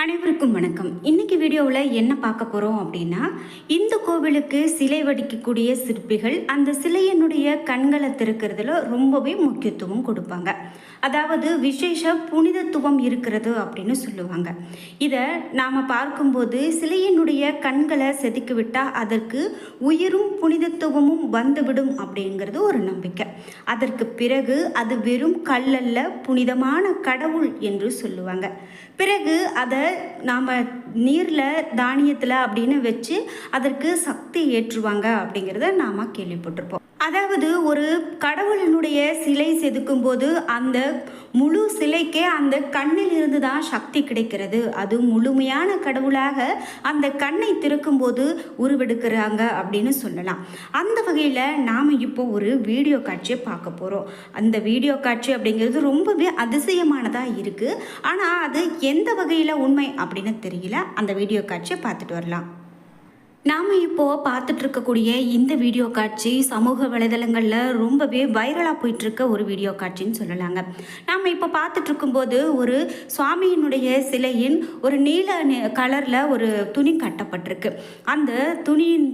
அனைவருக்கும் வணக்கம். இன்னைக்கு வீடியோவில் என்ன பார்க்க போகிறோம் அப்படின்னா இந்து கோவிலுக்கு சிலை வடிக்கக்கூடிய சிற்பிகள் அந்த சிலையினுடைய கண்களை திறக்கிறதுல ரொம்பவே முக்கியத்துவம் கொடுப்பாங்க. அதாவது விசேஷ புனிதத்துவம் இருக்கிறது அப்படின்னு சொல்லுவாங்க. இதை நாம் பார்க்கும்போது சிலையினுடைய கண்களை செதுக்கி விட்டால் அதற்கு உயிரும் புனிதத்துவமும் வந்துவிடும் அப்படிங்கிறது ஒரு நம்பிக்கை. அதற்கு பிறகு அது வெறும் கல்லல்ல புனிதமான கடவுள் என்று சொல்லுவாங்க. பிறகு அதை நாம் நீரில் தானியத்தில் அப்படின்னு வச்சு அதற்கு சக்தி ஏற்றுவாங்க அப்படிங்கிறத நாம் கேள்விப்பட்டிருப்போம். அதாவது ஒரு கடவுளினுடைய சிலை செதுக்கும் போது அந்த முழு சிலைக்கே அந்த கண்ணில் இருந்து தான் சக்தி கிடைக்கிறது. அது முழுமையான கடவுளாக அந்த கண்ணை திறக்கும்போது உருவெடுக்கிறாங்க அப்படின்னு சொல்லலாம். அந்த வகையில் நாம் இப்போ ஒரு வீடியோ காட்சியை பார்க்க போகிறோம் அந்த வீடியோ காட்சி அப்படிங்கிறது ரொம்பவே அதிசயமானதாக இருக்குது ஆனால் அது எந்த வகையில் உண்மை அப்படின்னு தெரியல. அந்த வீடியோ காட்சியை பார்த்துட்டு வரலாம். நாம் இப்போது பார்த்துட்டு இருக்கக்கூடிய இந்த வீடியோ காட்சி சமூக வலைதளங்களில் ரொம்பவே வைரலாக போயிட்டுருக்க ஒரு வீடியோ காட்சின்னு சொல்லலாங்க. நாம் இப்போ பார்த்துட்டு இருக்கும்போது ஒரு சுவாமியினுடைய சிலையின் ஒரு நீல கலரில் ஒரு துணி கட்டப்பட்டிருக்கு. அந்த துணியின்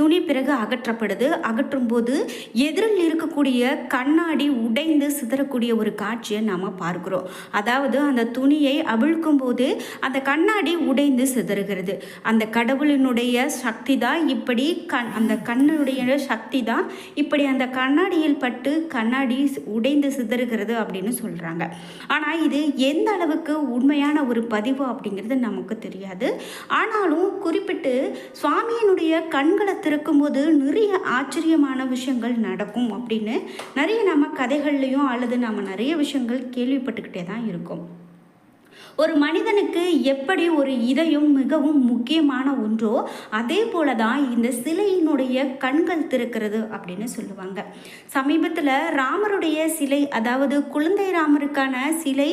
துணி பிறகு அகற்றப்படுது. அகற்றும் போது எதிரில் இருக்கக்கூடிய கண்ணாடி உடைந்து சிதறக்கூடிய ஒரு காட்சியை நாம் பார்க்குறோம். அதாவது அந்த துணியை அவிழ்க்கும் போது அந்த கண்ணாடி உடைந்து சிதறுகிறது. அந்த கடவுளினுடைய சக்தி தான் இப்படி கண் அந்த கண்ணுடைய சக்தி தான் இப்படி அந்த கண்ணாடியில் பட்டு கண்ணாடி உடைந்து சிதறுகிறது அப்படின்னு சொல்கிறாங்க ஆனால் இது எந்த அளவுக்கு உண்மையான ஒரு பதிவு அப்படிங்கிறது நமக்கு தெரியாது. ஆனாலும் குறிப்பிட்டு சுவாமியினுடைய கண்களை திறக்கும்போது நிறைய ஆச்சரியமான விஷயங்கள் நடக்கும் அப்படின்னு நிறைய நம்ம கதைகள்லையும் அல்லது நம்ம நிறைய விஷயங்கள் கேள்விப்பட்டுக்கிட்டே தான் இருக்கோம். ஒரு மனிதனுக்கு எப்படி ஒரு இதயம் மிகவும் முக்கியமான ஒன்றோ அதே போல தான் இந்த சிலையினுடைய கண்கள் திறக்கிறது அப்படின்னு சொல்லுவாங்க. சமீபத்தில் ராமருடைய சிலை அதாவது குழந்தை ராமருக்கான சிலை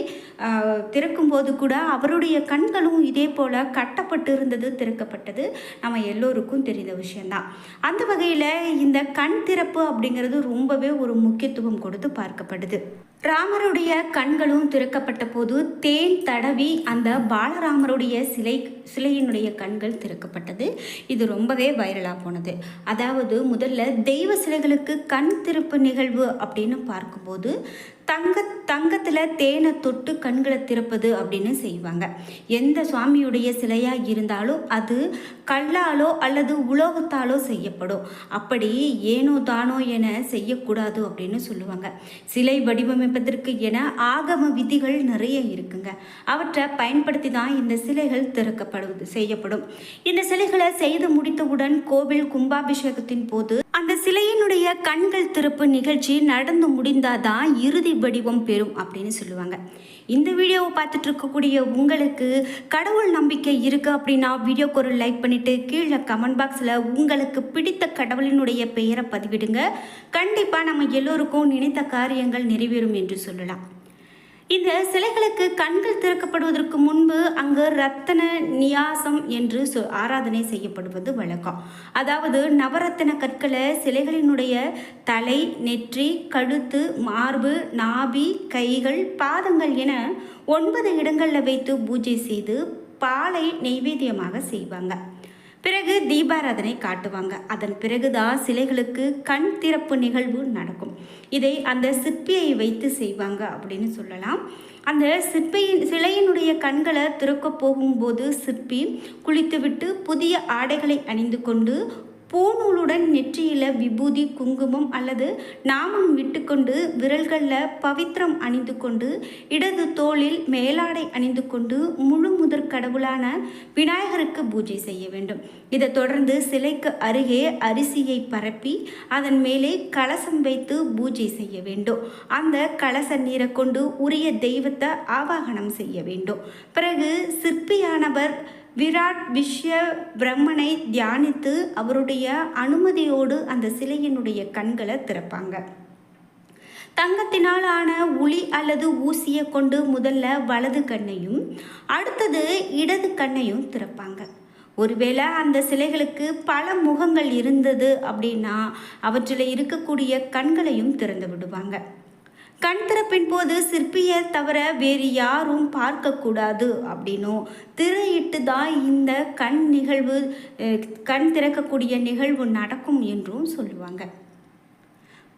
திறக்கும்போது கூட அவருடைய கண்களும் இதே போல் கட்டப்பட்டு இருந்தது திறக்கப்பட்டது. நம்ம எல்லோருக்கும் தெரிந்த விஷயந்தான் அந்த வகையில் இந்த கண் திறப்பு அப்படிங்கிறது ரொம்பவே ஒரு முக்கியத்துவம் கொடுத்து பார்க்கப்படுது. ராமருடைய கண்களும் திறக்கப்பட்ட போது தேன் தடவி அந்த பாலராமருடைய சிலை சிலையினுடைய கண்கள் திறக்கப்பட்டது. இது ரொம்பவே வைரலாக போனது. அதாவது முதல்ல தெய்வ சிலைகளுக்கு கண் திருப்பு நிகழ்வு அப்படின்னு பார்க்கும்போது தங்க தங்கத்தில் தேனை தொட்டு கண்களை திறப்பது அப்படின்னு செய்வாங்க. எந்த சுவாமியுடைய சிலையாக இருந்தாலும் அது கல்லாலோ அல்லது உலோகத்தாலோ செய்யப்படும். அப்படி ஏனோ தானோ என செய்யக்கூடாது அப்படின்னு சொல்லுவாங்க. சிலை வடிவமைப்பதற்கு என ஆகம விதிகள் நிறைய இருக்குங்க. அவற்றை பயன்படுத்தி தான் இந்த சிலைகள் திறக்கப்படுவது செய்யப்படும். இந்த சிலைகளை செய்து முடித்தவுடன் கோவில் கும்பாபிஷேகத்தின் போது அந்த சிலையினுடைய கண்கள் திறப்பு நிகழ்ச்சி நடந்து முடிந்தாதான் இறுதி வடிவம் பெறும் அப்படின்னு சொல்லுவாங்க. இந்த வீடியோவை பார்த்துட்டு இருக்கக்கூடிய உங்களுக்கு கடவுள் நம்பிக்கை இருக்குது அப்படின்னா வீடியோக்கு ஒரு லைக் பண்ணிவிட்டு கீழே கமெண்ட் பாக்ஸில் உங்களுக்கு பிடித்த கடவுளினுடைய பெயரை பதிவிடுங்க. கண்டிப்பாக நம்ம எல்லோருக்கும் நினைத்த காரியங்கள் நிறைவேறும் என்று சொல்லலாம். இந்த சிலைகளுக்கு கண்கள் திறக்கப்படுவதற்கு முன்பு அங்கு ரத்தன நியாசம் என்று சொ ஆராதனை செய்யப்படுவது வழக்கம். அதாவது நவரத்தன கற்களை சிலைகளினுடைய தலை நெற்றி கழுத்து மார்பு நாபி கைகள் பாதங்கள் என ஒன்பது இடங்களில் வைத்து பூஜை செய்து பாலை நெய்வேத்தியமாக செய்வாங்க. பிறகு தீபாராதனை காட்டுவாங்க. அதன் பிறகுதான் சிலைகளுக்கு கண் திறப்பு நிகழ்வு நடக்கும். இதை அந்த சிற்பியை வைத்து செய்வாங்க அப்படின்னு சொல்லலாம். அந்த சிற்பியின் சிலையினுடைய கண்களை திறக்க போகும்போது சிற்பி குளித்துவிட்டு புதிய ஆடைகளை அணிந்து கொண்டு பூநூலுடன் விபூதி குங்குமம் அல்லது நாமம் விட்டுக்கொண்டு விரல்களில் பவித்திரம் அணிந்து கொண்டு இடது தோளில் மேலாடை அணிந்து கொண்டு முழு முதற் கடவுளான விநாயகருக்கு பூஜை செய்ய வேண்டும். இதை தொடர்ந்து சிலைக்கு அருகே அரிசியை பரப்பி அதன் மேலே கலசம் வைத்து பூஜை செய்ய வேண்டும். அந்த கலச நீரை கொண்டு உரிய தெய்வத்தை ஆவாகனம் செய்ய வேண்டும். பிறகு சிற்பியானவர் விராட் விஸ்வ பிரம்மனை தியானித்து அவருடைய அனுமதியோடு அந்த சிலையினுடைய கண்களை திறப்பாங்க. தங்கத்தினால் ஆன உளி அல்லது ஊசியை கொண்டு முதல்ல வலது கண்ணையும் அடுத்தது இடது கண்ணையும் திறப்பாங்க. ஒருவேளை அந்த சிலைகளுக்கு பல முகங்கள் இருந்தது அப்படின்னா அவற்றில் இருக்கக்கூடிய கண்களையும் திறந்து விடுவாங்க. கண் திறப்பின் போது சிற்பியை தவிர வேறு யாரும் பார்க்கக்கூடாது அப்படின்னும் திரையிட்டு தான் இந்த கண் நிகழ்வு கண் திறக்கக்கூடிய நிகழ்வு நடக்கும் என்றும் சொல்லுவாங்க.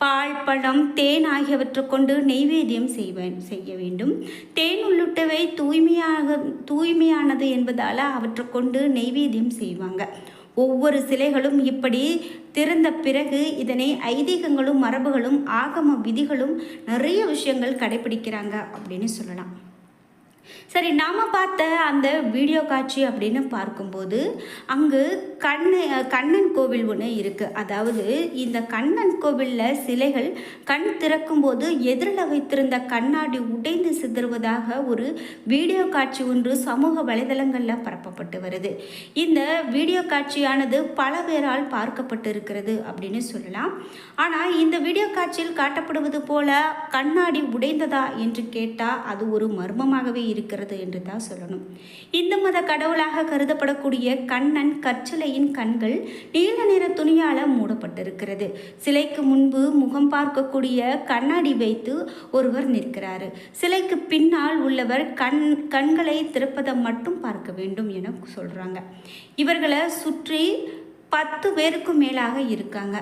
பால் பழம் தேன் ஆகியவற்றை கொண்டு நெய்வேத்தியம் செய்வேன் செய்ய வேண்டும். தேன் உள்ளிட்டவை தூய்மையாக தூய்மையானது என்பதால் அவற்றை கொண்டு நெய்வேத்தியம் செய்வாங்க. ஒவ்வொரு சிலைகளும் இப்படி திறந்த பிறகு இதனை ஐதீகங்களும் மரபுகளும் ஆகம விதிகளும் நிறைய விஷயங்கள் கடைபிடிக்கிறாங்க அப்படின்னு சொல்லலாம். சரி நாம் பார்த்த அந்த வீடியோ காட்சி அப்படின்னு பார்க்கும்போது அங்கு கண்ணு கண்ணன் கோவில் ஒன்று இருக்குது அதாவது இந்த கண்ணன் கோவிலில் சிலைகள் கண் திறக்கும்போது எதிரில் வைத்திருந்த கண்ணாடி உடைந்து சிதறுவதாக ஒரு வீடியோ காட்சி ஒன்று சமூக வலைதளங்களில் பரப்பப்பட்டு வருது. இந்த வீடியோ காட்சியானது பல பேரால் பார்க்கப்பட்டு இருக்கிறது அப்படின்னு சொல்லலாம். ஆனால் இந்த வீடியோ காட்சியில் காட்டப்படுவது போல கண்ணாடி உடைந்ததா என்று கேட்டால் அது ஒரு மர்மமாகவே இருக்கிறது என்று தான் சொல்லணும். இந்து மத கடவுளாக கருதப்படக்கூடிய கண்ணன் கற்சிலையின் கண்கள் நீல நிற துணியால் மூடப்பட்டிருக்கிறது. சிலைக்கு முன்பு முகம் பார்க்கக்கூடிய கண்ணாடி வைத்து ஒருவர் நிற்கிறாரு. சிலைக்கு பின்னால் உள்ளவர் கண் கண்களை திறப்பதை மட்டும் பார்க்க வேண்டும் என சொல்கிறாங்க இவர்களை சுற்றி பத்து பேருக்கும் மேலாக இருக்காங்க.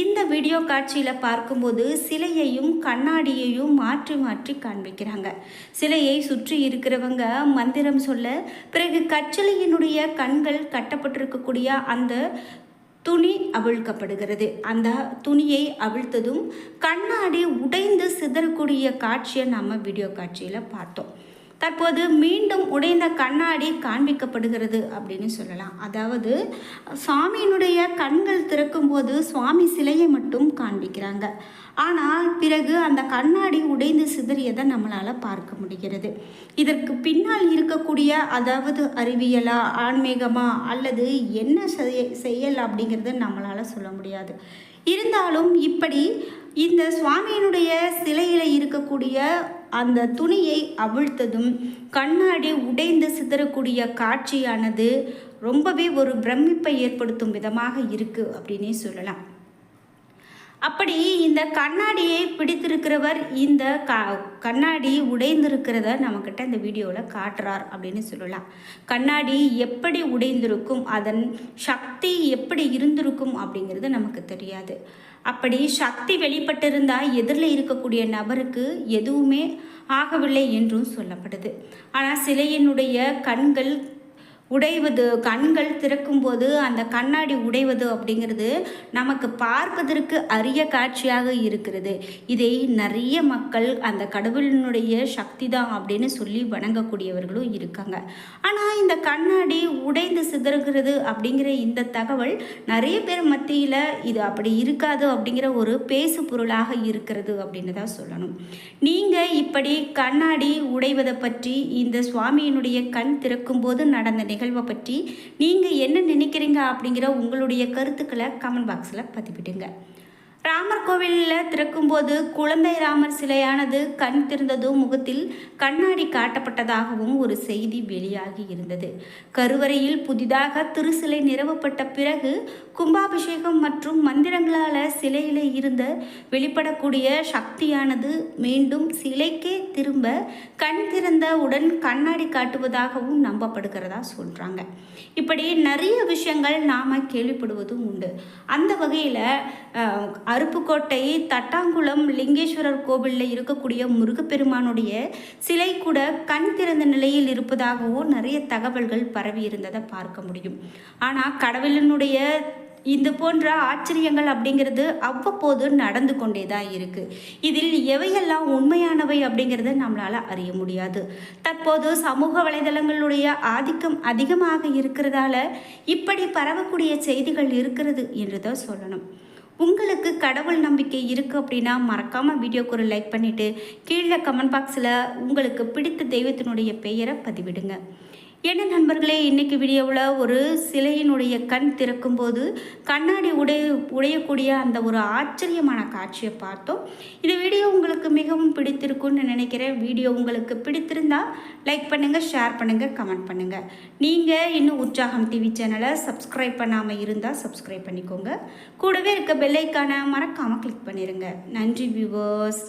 இந்த வீடியோ காட்சியில் பார்க்கும்போது சிலையையும் கண்ணாடியையும் மாற்றி மாற்றி காண்பிக்கிறாங்க. சிலையை சுற்றி இருக்கிறவங்க மந்திரம் சொல்ல பிறகு கச்சலையினுடைய கண்கள் கட்டப்பட்டிருக்கக்கூடிய அந்த துணி அவிழ்க்கப்படுகிறது. அந்த துணியை அவிழ்த்ததும் கண்ணாடி உடைந்து சிதறக்கூடிய காட்சியை நம்ம வீடியோ காட்சியில் பார்த்தோம். தற்போது மீண்டும் உடைந்த கண்ணாடி காண்பிக்கப்படுகிறது அப்படின்னு சொல்லலாம். அதாவது சுவாமியினுடைய கண்கள் திறக்கும்போது சுவாமி சிலையை மட்டும் காண்பிக்கிறாங்க. ஆனால் பிறகு அந்த கண்ணாடி உடைந்து சிதறியதை நம்மளால் பார்க்க முடிகிறது. இதற்கு பின்னால் இருக்கக்கூடிய அதாவது அறிவியலா ஆன்மீகமா அல்லது என்ன செய்ய செயல் அப்படிங்கிறது நம்மளால் சொல்ல முடியாது. இருந்தாலும் இப்படி இந்த சுவாமியினுடைய சிலையில் இருக்கக்கூடிய அந்த துணியை அவிழ்த்ததும் கண்ணாடி உடைந்து சிதறக்கூடிய காட்சியானது ரொம்பவே ஒரு பிரமிப்பை ஏற்படுத்தும் விதமாக இருக்குது அப்படின்னே சொல்லலாம். அப்படி இந்த கண்ணாடியை பிடித்திருக்கிறவர் இந்த க கண்ணாடி உடைந்திருக்கிறத நம்மக்கிட்ட இந்த வீடியோவில் காட்டுறார் அப்படின்னு சொல்லலாம். கண்ணாடி எப்படி உடைந்திருக்கும் அதன் சக்தி எப்படி இருந்திருக்கும் அப்படிங்கிறது நமக்கு தெரியாது. அப்படி சக்தி வெளிப்பட்டிருந்தால் எதிரில் இருக்கக்கூடிய நபருக்கு எதுவுமே ஆகவில்லை என்றும் சொல்லப்படுது. ஆனால் சிலையினுடைய கண்கள் உடைவது கண்கள் திறக்கும்போது அந்த கண்ணாடி உடைவது அப்படிங்கிறது நமக்கு பார்ப்பதற்கு அரிய காட்சியாக இருக்கிறது. இதை நிறைய மக்கள் அந்த கடவுளினுடைய சக்தி தான் அப்படின்னு சொல்லி வணங்கக்கூடியவர்களும் இருக்காங்க. ஆனால் இந்த கண்ணாடி உடைந்து சிதறுகிறது அப்படிங்கிற இந்த தகவல் நிறைய பேர் மத்தியில் இது அப்படி இருக்காது அப்படிங்கிற ஒரு பேசு பொருளாக இருக்கிறது அப்படின்னு தான் சொல்லணும். நீங்கள் இப்படி கண்ணாடி உடைவதை பற்றி இந்த சுவாமியினுடைய கண் திறக்கும்போது நடந்த நிகழ்வை பற்றி நீங்கள் என்ன நினைக்கிறீங்க அப்படிங்கிற உங்களுடைய கருத்துக்களை கமெண்ட் பாக்ஸில் பதிவிடுங்க ராமர் கோவிலில் திறக்கும்போது குழந்தை ராமர் சிலையானது கண் திறந்ததும் முகத்தில் கண்ணாடி காட்டப்பட்டதாகவும் ஒரு செய்தி வெளியாகி இருந்தது. கருவறையில் புதிதாக திருசிலை நிறுவப்பட்ட பிறகு கும்பாபிஷேகம் மற்றும் மந்திரங்களால் சிலையில் இருந்த வெளிப்படக்கூடிய சக்தியானது மீண்டும் சிலைக்கே திரும்ப கண் திறந்தவுடன் கண்ணாடி காட்டுவதாகவும் நம்பப்படுகிறதா சொல்கிறாங்க இப்படி நிறைய விஷயங்கள் நாம் கேள்விப்படுவதும் உண்டு. அந்த வகையில் அருப்புக்கோட்டை தட்டாங்குளம் லிங்கேஸ்வரர் கோவிலில் இருக்கக்கூடிய முருகப்பெருமானுடைய சிலை கூட கண் திறந்த நிலையில் இருப்பதாகவும் நிறைய தகவல்கள் பரவி இருந்ததை பார்க்க முடியும். ஆனால் கடவுளினுடைய இது போன்ற ஆச்சரியங்கள் அப்படிங்கிறது அவ்வப்போது நடந்து கொண்டே தான் இருக்குது இதில் எவையெல்லாம் உண்மையானவை அப்படிங்கிறத நம்மளால் அறிய முடியாது. தற்போது சமூக வலைதளங்களுடைய ஆதிக்கம் அதிகமாக இருக்கிறதால இப்படி பரவக்கூடிய செய்திகள் இருக்கிறது என்று தான் சொல்லணும். உங்களுக்கு கடவுள் நம்பிக்கை இருக்குது அப்படின்னா மறக்காமல் வீடியோக்கு ஒரு லைக் பண்ணிவிட்டு கீழே கமெண்ட் பாக்ஸில் உங்களுக்கு பிடித்த தெய்வத்தினுடைய பெயரை பதிவிடுங்க. என்ன நண்பர்களே இன்றைக்கி வீடியோவில் ஒரு சிலையினுடைய கண் திறக்கும்போது கண்ணாடி உடைய உடையக்கூடிய அந்த ஒரு ஆச்சரியமான காட்சியை பார்த்தோம். இந்த வீடியோ உங்களுக்கு மிகவும் பிடித்திருக்கும்னு நினைக்கிறேன். வீடியோ உங்களுக்கு பிடித்திருந்தா லைக் பண்ணுங்கள் ஷேர் பண்ணுங்கள் கமெண்ட் பண்ணுங்கள் நீங்கள் இன்னும் உற்சாகம் டிவி சேனலை சப்ஸ்கிரைப் பண்ணாமல் இருந்தால் சப்ஸ்கிரைப் பண்ணிக்கோங்க. கூடவே இருக்க பெல்லைக்கான மறக்காமல் கிளிக் பண்ணிடுங்க நன்றி வியூவர்ஸ்